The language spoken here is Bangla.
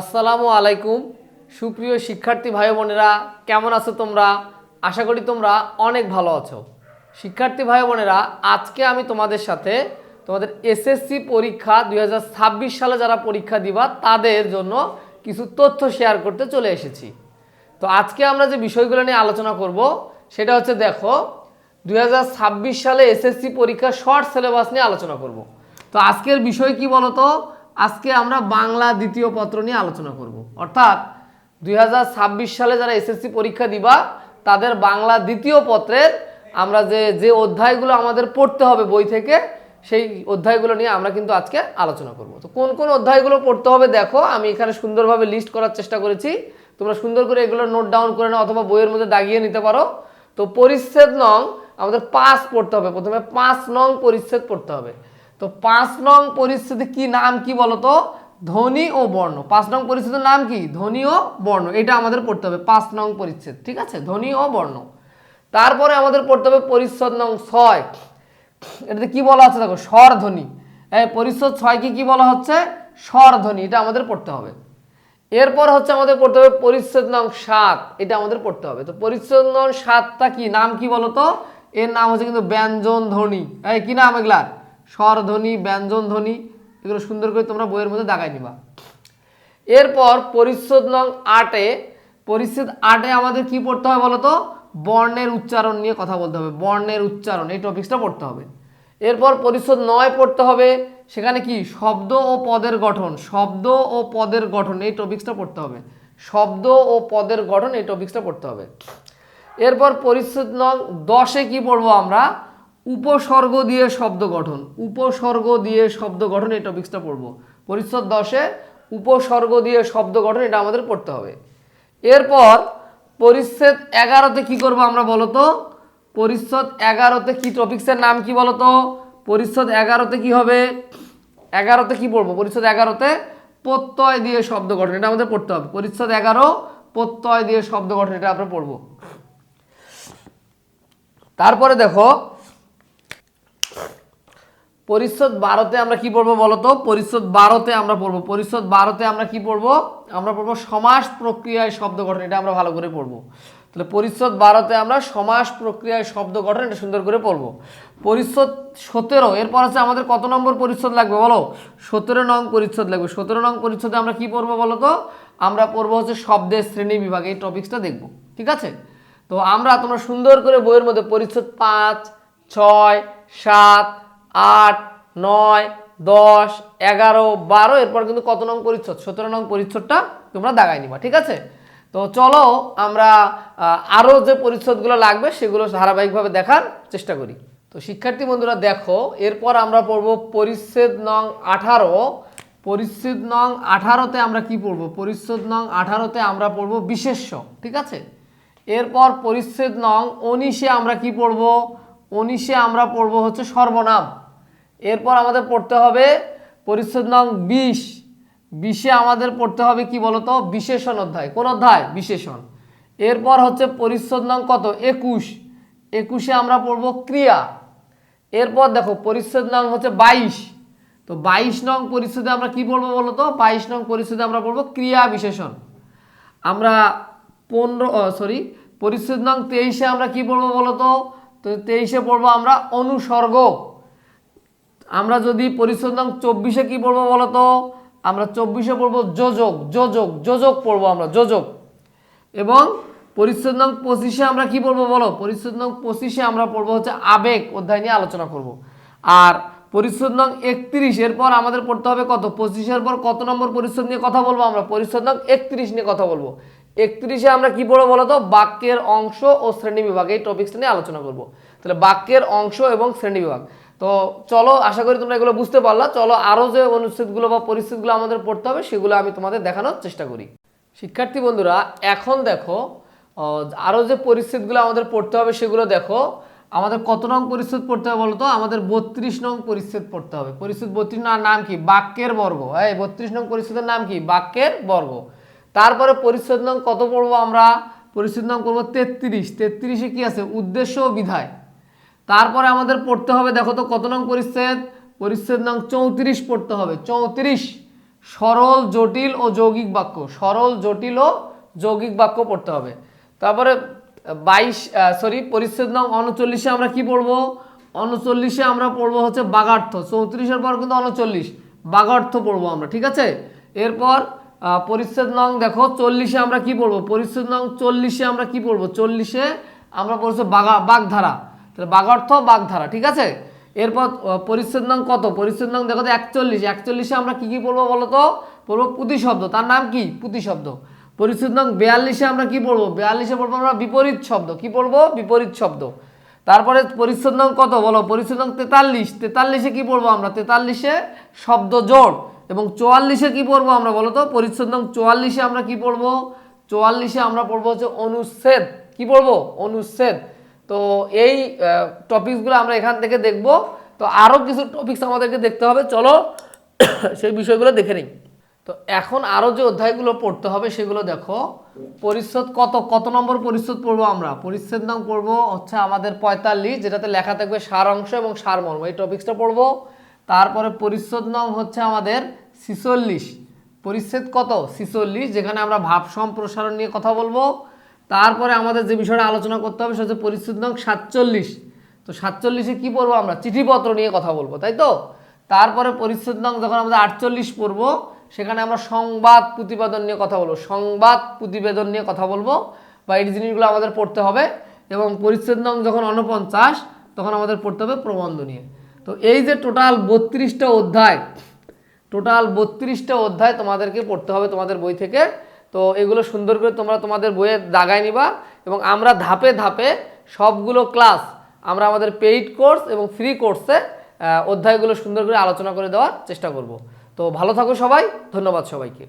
আসসালামু আলাইকুম। সুপ্রিয় শিক্ষার্থী ভাই বোনেরা, কেমন আছো তোমরা? আশা করি তোমরা অনেক ভালো আছো। শিক্ষার্থী ভাই বোনেরা, আজকে আমি তোমাদের সাথে তোমাদের এসএসসি পরীক্ষা দুই হাজার ছাব্বিশ সালে যারা পরীক্ষা দিবা, তাদের জন্য কিছু তথ্য শেয়ার করতে চলে এসেছি। তো আজকে আমরা যে বিষয়গুলো নিয়ে আলোচনা করব, সেটা হচ্ছে দেখো দু হাজার ছাব্বিশ সালে এসএসসি পরীক্ষা শর্ট সিলেবাস নিয়ে আলোচনা করব। তো আজকের বিষয় কি বলতো? আজকে আমরা বাংলা দ্বিতীয় পত্র নিয়ে আলোচনা করব। অর্থাৎ দুই হাজার ছাব্বিশ সালে যারা এসএসসি পরীক্ষা দিবা, তাদের বাংলা দ্বিতীয় পত্রের আমরা যে যে অধ্যায়গুলো আমাদের পড়তে হবে বই থেকে, সেই অধ্যায়গুলো নিয়ে আমরা কিন্তু আজকে আলোচনা করব। তো কোন কোন অধ্যায়গুলো পড়তে হবে দেখো, আমি এখানে সুন্দরভাবে লিস্ট করার চেষ্টা করেছি। তোমরা সুন্দর করে এগুলো নোট ডাউন করে নাও অথবা বইয়ের মধ্যে দাগিয়ে নিতে পারো। তো পরিচ্ছেদ নং আমাদের পাঁচ পড়তে হবে। প্রথমে পাঁচ নং পরিচ্ছেদ পড়তে হবে। তো পাঁচ নং পরিস্থিতি কি নাম কি বলতো? ধ্বনি ও বর্ণ। পাঁচ নং পরিচ্ছেদের নাম কি? ধ্বনি ও বর্ণ। এটা আমাদের পড়তে হবে পাঁচ নং পরিচ্ছেদ, ঠিক আছে? ধ্বনি ও বর্ণ। তারপরে আমাদের পড়তে হবে পরিচ্ছদ নং ছয়। এটাতে কি বলা আছে? দেখো স্বর ধ্বনি এই পরিচ্ছদ ছয়কে কি বলা হচ্ছে? স্বর ধ্বনি এটা আমাদের পড়তে হবে। এরপর হচ্ছে আমাদের পড়তে হবে পরিচ্ছেদ নং সাত। এটা আমাদের পড়তে হবে। তো পরিচ্ছেদ নং সাতটা কি? নাম কি বলতো? এর নাম হচ্ছে কিন্তু ব্যঞ্জন ধ্বনি এই, কি নাম এগুলার? স্বর ধ্বনি, ব্যঞ্জন ধ্বনি, এগুলো সুন্দর করে তোমরা বইয়ের মধ্যে দাগাই নিবা। এরপর পরিচ্ছদ নং আটে, পরিচ্ছেদ আটে আমাদের কি পড়তে হবে বলতো? বর্ণের উচ্চারণ নিয়ে কথা বলতে হবে, বর্ণের উচ্চারণ, এই টপিক্সটা পড়তে হবে। এরপর পরিচ্ছদ নয় পড়তে হবে, সেখানে কি? শব্দ ও পদের গঠন, শব্দ ও পদের গঠন, এই টপিক্সটা পড়তে হবে। শব্দ ও পদের গঠন, এই টপিক্সটা পড়তে হবে। এরপর পরিচ্ছদ নং দশে কি পড়ব আমরা? উপসর্গ দিয়ে শব্দ গঠন। উপসর্গ দিয়ে শব্দ গঠন এই টপিক্সটা পড়ব। পরিচ্ছদ দশে উপসর্গ দিয়ে শব্দ গঠন এটা আমাদের পড়তে হবে। এরপর পরিচ্ছেদ এগারোতে কি করব আমরা বলতো? পরিচ্ছদ এগারোতে কি টপিক্সের নাম কি বলতো? পরিচ্ছদ এগারোতে কি হবে? এগারোতে কি পড়ব? পরিচ্ছদ এগারোতে প্রত্যয় দিয়ে শব্দ গঠন এটা আমাদের পড়তে হবে। পরিচ্ছদ এগারো, প্রত্যয় দিয়ে শব্দ গঠন এটা আমরা পড়ব। তারপরে দেখো পরিচ্ছদ বারোতে আমরা কি পড়ব বলতো? পরিচ্ছদ বারোতে আমরা পড়ব। পরিচ্ছদ বারোতে আমরা কি পড়ব? আমরা পড়ব সমাস প্রক্রিয়ায় শব্দ গঠন, এটা আমরা ভালো করে পড়ব। তাহলে পরিচ্ছদ বারোতে আমরা সমাস প্রক্রিয়ায় শব্দ গঠন, এটা সুন্দর করে পড়ব। পরিচ্ছদ সতেরো, এরপর হচ্ছে আমাদের কত নম্বর পরিচ্ছদ লাগবে বলো? সতেরো নং পরিচ্ছদ লাগবে। সতেরো নং পরিচ্ছদে আমরা কি পড়ব বলো তো আমরা পড়ব হচ্ছে শব্দের শ্রেণি বিভাগ, এই টপিক্সটা দেখব, ঠিক আছে? তো আমরা তোমরা সুন্দর করে বইয়ের মধ্যে পরিচ্ছদ পাঁচ, ছয়, সাত আট, নয়, দশ, এগারো, বারো, এরপর কিন্তু কত নং পরিচ্ছদ? সতেরো নং পরিচ্ছদটা তোমরা দাগাই নিবা, ঠিক আছে? তো চলো আমরা আরও যে পরিচ্ছদগুলো লাগবে সেগুলো ধারাবাহিকভাবে দেখার চেষ্টা করি। তো শিক্ষার্থী বন্ধুরা দেখো, এরপর আমরা পড়ব পরিচ্ছেদ নং আঠারো। পরিচ্ছেদ নং আঠারোতে আমরা কি পড়ব? পরিচ্ছেদ নং আঠারোতে আমরা পড়ব বিশেষ্য, ঠিক আছে? এরপর পরিচ্ছেদ নং উনিশে আমরা কি পড়ব? উনিশে আমরা পড়ব হচ্ছে সর্বনাম। এরপর আমাদের পড়তে হবে পরিচ্ছেদ নং বিশ। বিশে আমাদের পড়তে হবে কি বলতো? বিশেষণ অধ্যায়। কোন অধ্যায়? বিশেষণ। এরপর হচ্ছে পরিচ্ছেদ নং কত? একুশ। একুশে আমরা পড়ব ক্রিয়া। এরপর দেখো, পরিচ্ছেদ নং হচ্ছে বাইশ। তো বাইশ নং পরিচ্ছেদে আমরা কি পড়ব বলতো? বাইশ নং পরিচ্ছেদে আমরা পড়ব ক্রিয়া বিশেষণ। আমরা পনেরো সরি পরিচ্ছেদ নং তেইশে আমরা কি পড়ব বলতো? তো তেইশে পড়ব আমরা অনুসর্গ। আমরা যদি পরিচ্ছেদ চব্বিশে কি পড়ব বলতো? আমরা চব্বিশে পড়ব যোজক যোজক যোজক পড়ব আমরা, যোজক। এবং পরিচ্ছেদ পঁচিশে আমরা কি পড়ব বলো? পরিচ্ছেদ পঁচিশে আমরা পড়ব হচ্ছে আবেগ অধ্যায় নিয়ে আলোচনা করব। আর পরিচ্ছেদ একত্রিশ, এরপর আমাদের পড়তে হবে কত? পঁচিশের পর কত নম্বর পরিচ্ছেদ নিয়ে কথা বলব আমরা? পরিচ্ছেদ নং একত্রিশ নিয়ে কথা বলব। একত্রিশে আমরা কি পড়ব বলো তো বাক্যের অংশ ও শ্রেণি বিভাগ, এই টপিক্সটা নিয়ে আলোচনা করব। তাহলে বাক্যের অংশ এবং শ্রেণি বিভাগ। তো চলো, আশা করি তোমরা এগুলো বুঝতে পারলা। চলো আরও যে অনুচ্ছেদগুলো বা পরিস্থিতিগুলো আমাদের পড়তে হবে, সেগুলো আমি তোমাদের দেখানোর চেষ্টা করি। শিক্ষার্থী বন্ধুরা, এখন দেখো আরও যে পরিস্থিতিগুলো আমাদের পড়তে হবে, সেগুলো দেখো। আমাদের কত নং পরিচ্ছেদ পড়তে হবে বলতো? আমাদের বত্রিশ নং পরিচ্ছেদ পড়তে হবে। পরিচ্ছেদ বত্রিশ নং নাম কি? বাক্যের বর্গ। এই বত্রিশ নং পরিচ্ছেদের নাম কি? বাক্যের বর্গ। তারপরে পরিচ্ছেদ নং কত পড়ব আমরা? পরিচ্ছেদ নং করব তেত্রিশ। তেত্রিশে কি আছে? উদ্দেশ্য ও বিধায়। তারপরে আমাদের পড়তে হবে, দেখো তো কত নং পরিচ্ছেদ? পরিচ্ছেদ নং চৌত্রিশ পড়তে হবে। চৌত্রিশ, সরল, জটিল ও যৌগিক বাক্য। সরল, জটিল ও যৌগিক বাক্য পড়তে হবে। তারপরে বাইশ সরি পরিচ্ছেদ নং অনচল্লিশে আমরা কি পড়ব? উনচল্লিশে আমরা পড়ব হচ্ছে বাগার্থ। চৌত্রিশের পর কিন্তু উনচল্লিশ, বাগার্থ পড়ব আমরা, ঠিক আছে? এরপর পরিচ্ছেদ নং, দেখো, চল্লিশে আমরা কি পড়ব? পরিচ্ছেদ নং চল্লিশে আমরা কি পড়ব? চল্লিশে আমরা পড়ছি বাগা, বাগধারা। তাহলে বাঘ বাগার্থ বাগধারা ঠিক আছে? এরপর নং কত? পরিচ্ছেদ নং দেখো তো, একচল্লিশ। একচল্লিশে আমরা কি কি পড়ব বলো তো? পড়ব শব্দ। তার নাম কি? পুঁতি শব্দ। পরিচ্ছেদ নং বিয়াল্লিশে আমরা কি পড়ব? বিয়াল্লিশে পড়ব আমরা বিপরীত শব্দ। কি পড়ব? বিপরীত শব্দ। তারপরে পরিচ্ছেদ নং কত বলো? পরিচ্ছেদ নং তেতাল্লিশ। তেতাল্লিশে কি পড়ব আমরা? তেতাল্লিশে শব্দ জোড়। এবং চুয়াল্লিশে কি পড়ব আমরা বলো তো? পরিচ্ছেদ নং চুয়াল্লিশে আমরা কি পড়ব? চুয়াল্লিশে আমরা পড়ব হচ্ছে অনুচ্ছেদ। কি পড়ব? অনুচ্ছেদ। তো এই টপিকসগুলো আমরা এখান থেকে দেখব। তো আরও কিছু টপিকস আমাদেরকে দেখতে হবে। চলো, সেই বিষয়গুলো দেখে নিই। তো এখন আরও যে অধ্যায়গুলো পড়তে হবে সেগুলো দেখো। পরিচ্ছদ কত? কত নম্বর পরিচ্ছেদ পড়ব আমরা? পরিচ্ছেদ নাম পড়ব হচ্ছে আমাদের পঁয়তাল্লিশ, যেটাতে লেখা থাকবে সার অংশ এবং সারমর্ম এই টপিক্সটা পড়ব। তারপরে পরিচ্ছদ নাম হচ্ছে আমাদের ছিচল্লিশ। পরিচ্ছেদ কত? ছিচল্লিশ, যেখানে আমরা ভাব সম্প্রসারণ নিয়ে কথা বলব। তারপরে আমাদের যে বিষয়টা আলোচনা করতে হবে সেটা হচ্ছে পরিচ্ছেদ নং সাতচল্লিশ। তো সাতচল্লিশে কী পড়ব আমরা? চিঠিপত্র নিয়ে কথা বলব, তাই তো? তারপরে পরিচ্ছেদ নং যখন আমাদের আটচল্লিশ পড়ব, সেখানে আমরা সংবাদ প্রতিবেদন নিয়ে কথা বলব। সংবাদ প্রতিবেদন নিয়ে কথা বলব বা এই জিনিসগুলো আমাদের পড়তে হবে এবং পরিচ্ছেদ নং যখন অনপঞ্চাশ তখন আমাদের পড়তে হবে প্রবন্ধ নিয়ে। তো এই যে টোটাল বত্রিশটা অধ্যায়, টোটাল বত্রিশটা অধ্যায় তোমাদেরকে পড়তে হবে তোমাদের বই থেকে। তো এগুলো সুন্দর করে তোমরা তোমাদের বইয়ে দাগায় নিবা এবং আমরা ধাপে ধাপে সবগুলো ক্লাস আমরা আমাদের পেইড কোর্স এবং ফ্রি কোর্সে অধ্যায়গুলো সুন্দর করে আলোচনা করে দেওয়ার চেষ্টা করব। তো ভালো থাকো সবাই, ধন্যবাদ সবাইকে।